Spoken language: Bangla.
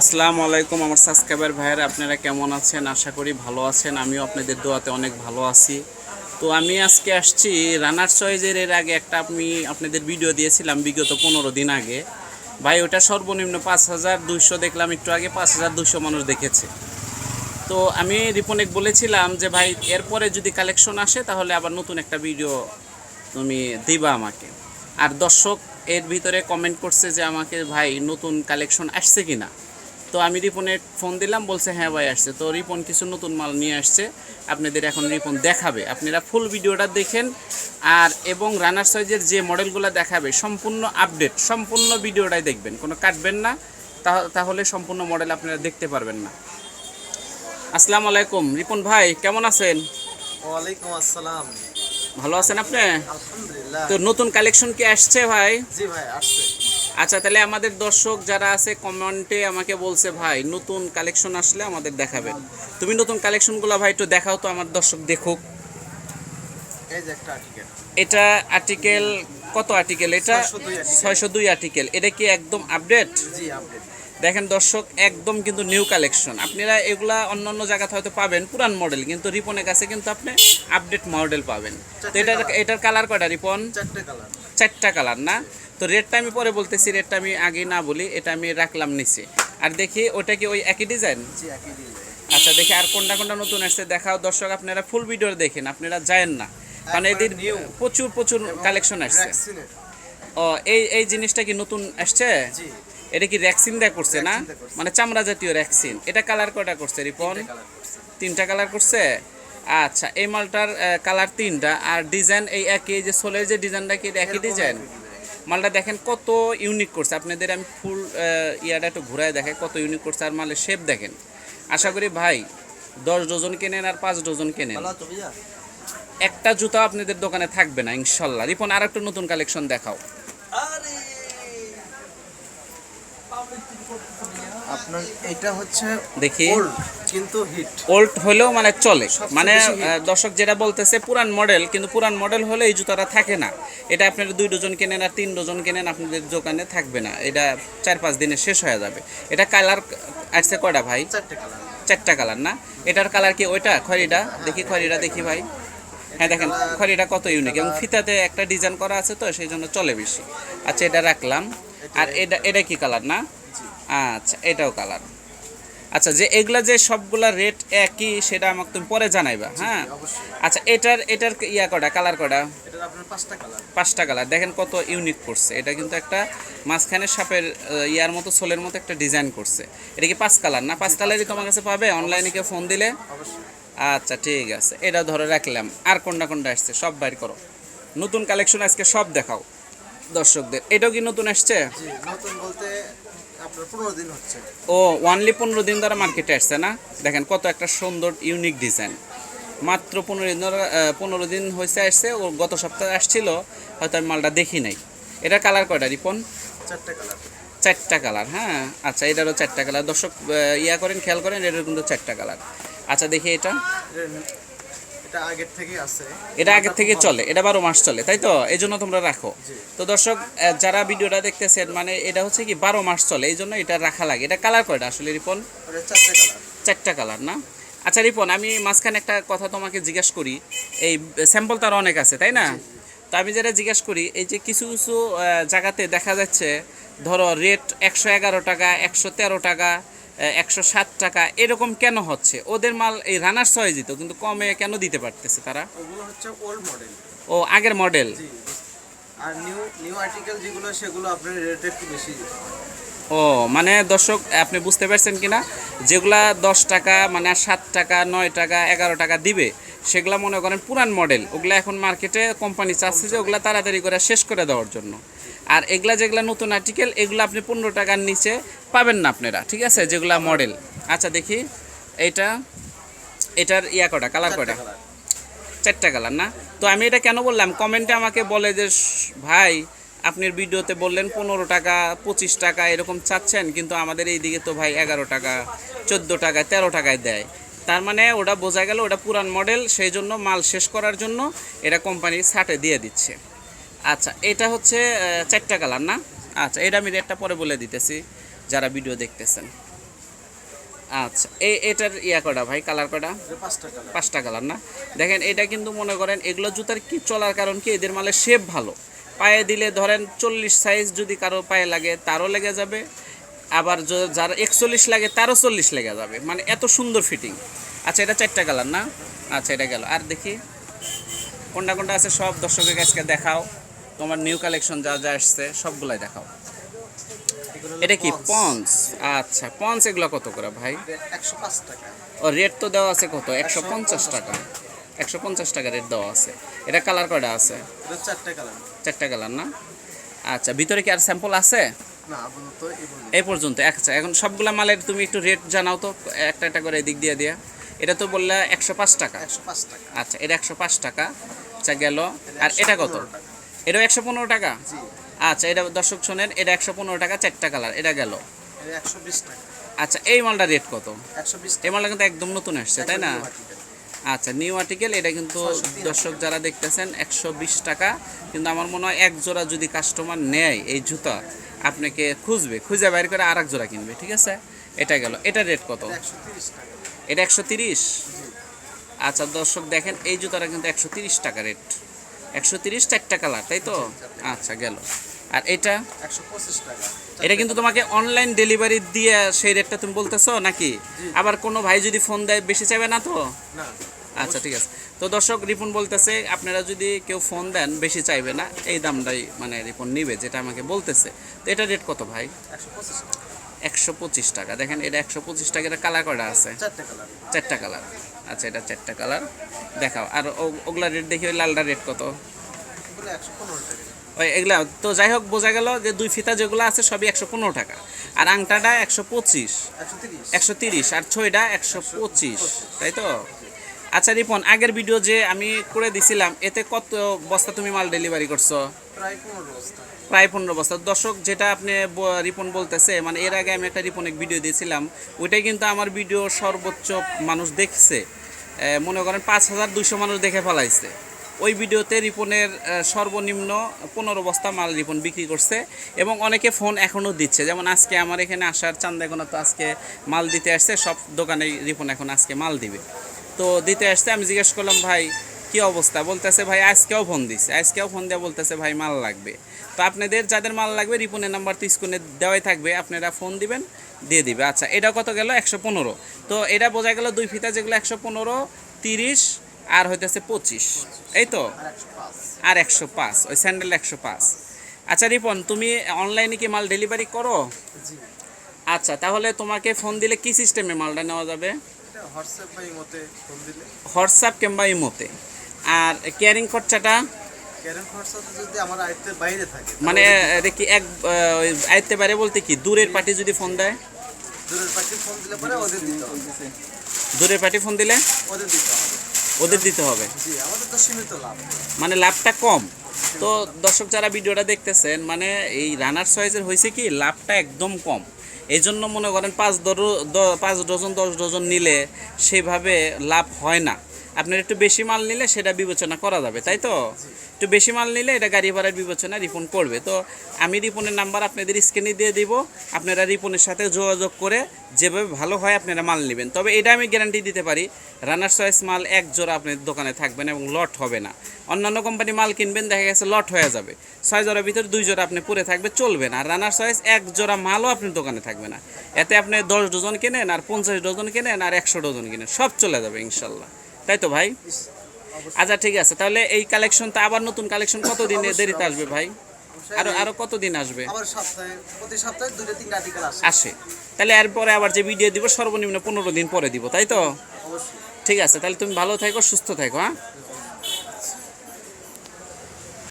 আসসালামু আলাইকুম আমার সাবস্ক্রাইবার ভাইয়েরা, আপনারা কেমন আছেন? আশা করি ভালো আছেন। আমিও আপনাদের দোয়াতে অনেক ভালো আছি। তো আমি আজকে আসছি রানার চয়েজের, এর আগে একটা আমি আপনাদের ভিডিও দিয়েছিলাম বিগত পনেরো দিন আগে। ভাই, ওটা সর্বনিম্ন পাঁচ হাজার দুইশো, দেখলাম একটু আগে পাঁচ হাজার দুশো মানুষ দেখেছে। তো আমি রিপনেক বলেছিলাম যে, ভাই, এরপরে যদি কালেকশন আসে, তাহলে আবার নতুন একটা ভিডিও তুমি দিবা আমাকে। আর দর্শক এর ভিতরে কমেন্ট করছে যে, আমাকে ভাই, নতুন কালেকশন আসছে কি না তো আমি রিপনে ফোন দিলাম বলছে হ্যাঁ ভাই আসছে। তো রিপন কিছু নতুন মাল নিয়ে আসছে। আপনাদের এখন রিপন দেখাবে। আপনারা ফুল ভিডিওটা দেখেন। আর এবং রানার সাইজের যে মডেলগুলো দেখাবে সম্পূর্ণ আপডেট সম্পূর্ণ ভিডিওটাই দেখবেন। কোনো কাটবেন না। তাহলে সম্পূর্ণ মডেল আপনারা দেখতে পারবেন না। আসসালামু আলাইকুম। রিপন ভাই কেমন আছেন? ওয়ালাইকুম আসসালাম। ভালো আছেন আপনি? আলহামদুলিল্লাহ। তো নতুন কালেকশন কি আসছে ভাই? জি ভাই আসছে। আচ্ছা তাহলে আমাদের দর্শক যারা আছে কমেন্টে আমাকে বলছে ভাই নতুন কালেকশন আসলে আমাদের দেখাবেন তুমি নতুন কালেকশনগুলো ভাই একটু দেখাও তো আমার দর্শক দেখুক। এটা আর্টিকেল কত আর্টিকেল এটা? 602 ছয়শো দুই আর্টিকেল এটা কি একদম আপডেট জি আপডেট দেখেন দর্শক একদম কিন্তু নিউ কালেকশন আপনারা এগুলা অন্য অন্য জায়গাতে হয়তো পাবেন পুরান মডেল কিন্তু রিপনের কাছে কিন্তু আপনি আপডেট মডেল পাবেন। তো এটার এটার কালার কয়টা রিপন? চারটে কালার চারটা কালার না? তো রেটটা আমি পরে বলতেছি রেটটা আমি আগে না বলি এটা আমি রাখলাম নিচে। আর দেখি ওটা কি ওই একই ডিজাইন আচ্ছা দেখি আর কোনটা কোনটা নতুন আসছে দেখাও। দর্শক আপনারা ফুল ভিডিও দেখেন আপনারা যায়েন না। কারণ এদের। প্রচুর প্রচুর কালেকশন আসছে। ও এই এই জিনিসটা কি নতুন আসছে? এটা কি র্যাক্সিন দেয়া করছে না। মানে চামড়া জাতীয় র্যাক্সিন এটা কালার কয়টা করছে রিপন? তিনটে কালার করছে। আচ্ছা এই মালটার কালার তিনটা। আর ডিজাইন এই একই যে সোলের যে ডিজাইনটা কি একই ডিজাইন। মালটা দেখেন কত ইউনিক করছে। আপনাদের আমি ফুল ইয়াটা একটু ঘুরায় দেখাই কত ইউনিক করছে আর মালের শেপ দেখেন। আশা করি ভাই দশ ডজন কেনেন আর পাঁচ ডজন কেনেন। একটা জুতা আপনাদের দোকানে থাকবে না ইনশাল্লাহ। রিপন আর একটা নতুন কালেকশন দেখাও। আপনার এটা হচ্ছে দেখি। কিন্তু হিট ওল্ড হলেও মানে চলে। মানে দর্শক যেটা বলতেছে পুরান মডেল কিন্তু পুরান মডেল হলে এই জুতাটা থাকে না। এটা আপনারা দুই ডজন কেনেন আর তিন ডজন কেনেন আপনাদের দোকানে থাকবে না। এটা চার পাঁচ দিনে শেষ হয়ে যাবে। এটা কালার আসছে কয়টা ভাই? চারটা কালার না? এটার কালার কি ওইটা? খড়িটা? দেখি খড়িটা দেখি ভাই। হ্যাঁ দেখেন খড়িটা কত ইউনিক এবং ফিতাতে একটা ডিজাইন করা আছে তো সেই জন্য চলে বেশি। আচ্ছা এটা রাখলাম। আর এটা এটা কি কালার না? আচ্ছা এটাও কালার আচ্ছা যে এগুলা যে সবগুলা রেট একই সেটা আমাকে তুমি পরে জানাইবা হ্যাঁ? আচ্ছা এটার এটার ইয়া কটা কালার কটা? পাঁচটা কালার দেখেন কত ইউনিক করছে। এটা কিন্তু একটা মাঝখানে সাপের ইয়ার মতো সোলের মতো একটা ডিজাইন করছে। এটা কি পাঁচ কালার না? পাঁচ কালারই তোমার কাছে পাবে? অনলাইনে কেউ ফোন দিলে? আচ্ছা ঠিক আছে। এটা ধরে রাখলাম। আর কোনটা কোনটা আসছে? সব বাইর করো। নতুন কালেকশন আজকে সব দেখাও। দর্শকদের। এটাও কি নতুন আসছে? নতুন বলতে আপনার পনেরো দিন হচ্ছে। ও ওয়ানলি পনেরো দিন ধরে মার্কেটে আসছে না? দেখেন কত একটা সুন্দর ইউনিক ডিজাইন মাত্র পনেরো দিন ধরে পনেরো দিন হয়েছে আসছে ও গত সপ্তাহে আসছিল হয়তো আমি মালটা দেখি নাই। এটা কালার কয়টা রিপন? চারটা কালার চারটা কালার হ্যাঁ? আচ্ছা এটারও চারটা কালার দর্শক ইয়া করেন খেয়াল করেন এটার কিন্তু চারটা কালার আচ্ছা দেখি এটা। এটা আগের থেকে আছে। এটা আগের থেকে চলে এটা বারো মাস চলে তাই তো? এই জন্য তোমরা রাখো। তো দর্শক যারা ভিডিওটা দেখতেছেন মানে এটা হচ্ছে কি বারো মাস চলে এই জন্য এটা রাখা লাগে। এটা কালার কয়টা আসলে রিপন? চারটা কালার না? আচ্ছা রিপন আমি মাঝখানে একটা কথা তোমাকে জিজ্ঞেস করি। এই স্যাম্পল তার অনেক আছে তাই না? তো আমি যেটা জিজ্ঞেস করি এই যে কিছু কিছু জায়গাতে দেখা যাচ্ছে ধরো রেট একশো এগারো টাকা একশো তেরো টাকা একশো সাত টাকা এরকম কেন হচ্ছে? ওদের মাল এই রানার সয়ে দিত কিন্তু কমে কেন দিতে পারতেছে তারা? ওগুলো হচ্ছে ওল্ড মডেল ও আগের মডেল আর নিউ নিউ আর্টিকেল যেগুলো সেগুলো আপনার রেট একটু বেশি ও মানে দর্শক আপনি বুঝতে পারছেন কি না যেগুলা দশ টাকা মানে সাত টাকা নয় টাকা এগারো টাকা দিবে সেগুলা মনে করেন পুরান মডেল ওগুলা এখন মার্কেটে কোম্পানি চাচ্ছে যে ওগুলা তাড়াতাড়ি করে শেষ করে দেওয়ার জন্য। আর এগুলা যেগুলা নতুন আর্টিকেল এগুলো আপনি পনেরো টাকার নিচে পাবেন না আপনারা ঠিক আছে? যেগুলা মডেল আচ্ছা দেখি। এইটা এটার ইয়া কটা কালার কটা? চারটা কালার না? তো আমি এটা কেন বললাম? কমেন্টে আমাকে বলে যে ভাই আপনার ভিডিওতে বললেন পনেরো টাকা পঁচিশ টাকা এরকম চাচ্ছেন কিন্তু আমাদের এই দিকে তো ভাই এগারো টাকা চোদ্দ টাকা তেরো টাকায় দেয়। তার মানে ওটা বোঝা গেল ওটা পুরান মডেল সেই জন্য মাল শেষ করার জন্য এটা কোম্পানি ছাটে দিয়ে দিচ্ছে। আচ্ছা এটা হচ্ছে চারটা কালার না? আচ্ছা এটা আমি রেটটা পরে বলে দিতেছি যারা ভিডিও দেখতেছেন। আচ্ছা এই এটার ইয়া কটা ভাই কালার কটা পাঁচটা কালার। পাঁচটা কালার না? দেখেন এটা কিন্তু মনে করেন এগুলো জুতার কি চলার কারণ কি? এদের মালের শেপ ভালো। পায়ে দিলে ধরেন চল্লিশ সাইজ যদি কারও পায়ে লাগে তারও লেগে যাবে। আবার যার একচল্লিশ লাগে তারও চল্লিশ লেগে যাবে। মানে এত সুন্দর ফিটিং আচ্ছা এটা চারটা কালার না? আচ্ছা এটা গেল। আর দেখি কোনটা কোনটা আছে সব দর্শকের কাছকে দেখাও। তোমার নিউ কালেকশন যা যা আসছে সবগুলাই দেখাও। এটা কি পন্স আচ্ছা পন্স এগুলো কত করে ভাই? একশো পাঁচ টাকা। ও রেট তো দেওয়া আছে কত? একশো পঞ্চাশ টাকা। একশো পঞ্চাশ টাকা রেট দেওয়া আছে। এটা কালার কয়টা আছে? চারটা কালার চারটা কালার না? আচ্ছা ভিতরে কি আর স্যাম্পল আছে? এই পর্যন্ত। আচ্ছা এখন সবগুলা মালের তুমি একটু রেট জানাও তো একটা একটা করে এদিক দিয়ে দিয়া। এটা তো বললে একশো পাঁচ টাকা। একশো পাঁচ টাকা। আচ্ছা এটা একশো পাঁচ টাকা আচ্ছা গেল। আর এটা কত? 115 টাকা। এটাও একশো পনেরো টাকা? আচ্ছা এটা দর্শক শোনেন এটা একশো পনেরো টাকা চারটা কালার এটা গেল। আচ্ছা এই মালটা রেট কত? এই মালটা কিন্তু একদম নতুন আসছে তাই না? আচ্ছা নিউ আর্টিকেল এটা কিন্তু দর্শক যারা দেখতেছেন একশো বিশ টাকা কিন্তু আমার মনে হয় এক জোড়া যদি কাস্টমার নেয় এই জুতা আপনাকে খুঁজবে খুঁজে বাইর করে আর এক জোড়া কিনবে ঠিক আছে? এটা গেল এটা রেট কত? এটা একশো তিরিশ আচ্ছা দর্শক দেখেন এই জুতাটা কিন্তু একশো তিরিশ টাকা রেট। একশো তিরিশ চারটা কালার তাই তো? আচ্ছা গেল। আর এটা? এটা কিন্তু তোমাকে অনলাইন ডেলিভারি দিয়ে সেই রেটটা তুমি বলতেছো নাকি? আবার কোনো ভাই যদি ফোন দেয় বেশি চাইবে না তো? না। আচ্ছা ঠিক আছে। তো দর্শক রিপন বলতেছে আপনারা যদি কেউ ফোন দেন বেশি চাইবে না এই দামটাই মানে রিপন নিবে যেটা আমাকে বলতেছে। তো এটা রেট কত ভাই? একশো পঁচিশ টাকা। দেখেন এটা একশো পঁচিশ টাকা এটা কালার কটা আছে? চারটা কালার আচ্ছা এটা চারটা কালার দেখাও। আর ওগুলা রেট দেখি ওই লালটা রেট কত? ওই এগুলা তো যাই হোক বোঝা গেল যে দুই ফিতা যেগুলো আছে সবই একশো পনেরো টাকা। আর আংটাটা একশো পঁচিশ। একশো তিরিশ। আর ছয়টা একশো পঁচিশ। তাই তো? আচ্ছা রিপন আগের ভিডিও যে আমি করে দিছিলাম এতে কত বস্তা তুমি মাল ডেলিভারি করছ? প্রায় পনেরো বস্তা। দর্শক, যেটা আপনি রিপন বলতেছে মানে এর আগে আমি একটা রিপনের ভিডিও দিয়েছিলাম, ওইটাই কিন্তু আমার ভিডিও সর্বোচ্চ মানুষ দেখছে। মনে করেন পাঁচ হাজার দুইশো মানুষ দেখে ফেলাইছে। ওই ভিডিওতে রিপনের সর্বনিম্ন পনেরো বস্তা মাল রিপন বিক্রি করছে এবং অনেকে ফোন এখনও দিচ্ছে। যেমন আজকে আমার এখানে আসার চান্দাগোনা তো আজকে মাল দিতে আসছে, সব দোকানে রিপন এখন আজকে মাল দিবে। তো দিতে আসছে, আমি জিজ্ঞেস করলাম, ভাই কি অবস্থা? বলতেছে ভাই আজকেও ফোন দিছে। আজকেও ফোন দিয়ে বলতেছে ভাই মাল লাগবে। তো আপনাদের যাদের মাল লাগবে রিপনের নাম্বার তো স্ক্রিনে দেওয়াই থাকবে। আপনারা ফোন দিবেন দিয়ে দিবে। আচ্ছা এটা কত গেল? একশো পনেরো। তো এটা বোঝা গেল দুই ফিতা যেগুলো একশো পনেরো তিরিশ আর হইতেছে পঁচিশ। এই তো? আর একশো পাঁচ। ওই স্যান্ডেল একশো পাঁচ। আচ্ছা রিপন তুমি অনলাইনে কি মাল ডেলিভারি করো? আচ্ছা তাহলে তোমাকে ফোন দিলে কি সিস্টেমে মালটা নেওয়া যাবে? হোয়াটসঅ্যাপ কিংবা ইমোতে আর কেয়ারিং খরচাটা? বাইরে মানে এটা কি এক আয়ত্তে পারে বলতে কি? দূরের পার্টি যদি ফোন দেয়? দূরের ফোন ওদের দূরের পার্টি ফোন দিলে? ওদের দিতে হবে। মানে লাভটা কম। তো দর্শক যারা ভিডিওটা দেখতেছেন মানে এই রানার সাইজের হয়েছে কি? লাভটা একদম কম। এই জন্য মনে করেন পাঁচ পাঁচ ডজন দশ ডজন নিলে সেভাবে লাভ হয় না। আপনার একটু বেশি মাল নিলে সেটা বিবেচনা করা যাবে, তাই তো? একটু বেশি মাল নিলে এটা গাড়ি ভাড়ার বিবেচনা রিপন করবে। তো আমি রিপনের নাম্বার আপনাদের স্ক্রিনে দিয়ে দিব, আপনারা রিপনের সাথে যোগাযোগ করে যেভাবে ভালো হয় আপনারা মাল নেবেন। তবে এটা আমি গ্যারান্টি দিতে পারি রানার চয়েস মাল এক জোড়া আপনার দোকানে থাকবেন এবং লট হবে না। অন্যান্য কোম্পানি মাল কিনবেন, দেখা গেছে লট হয়ে যাবে। ছয় জোড়ার ভিতরে দুই জোড়া আপনি পরে থাকবে, চলবে না। আর রানার চয়েস এক জোড়া মালও আপনার দোকানে থাকবে না। এতে আপনি দশ ডজন কেনেন, আর পঞ্চাশ ডজন কেনেন, আর একশো ডজন কেনেন, সব চলে যাবে ইনশাল্লাহ। তাই তো ভাই? আচ্ছা ঠিক আছে। তাহলে এই কালেকশন তো আবার নতুন কালেকশন কত দিনে দেরিতে আসবে ভাই? আর আরও কত দিন কতদিন আসবে? আবার সপ্তাহে প্রতি সপ্তাহে দুটো তিনটা আর্টিকেল আসে। আসে। তাহলে এরপরে আবার যে ভিডিও দিব সর্বনিম্ন পনেরো দিন পরে দিব তাই তো? ঠিক আছে তাহলে তুমি ভালো থাকো সুস্থ থাকো হ্যাঁ?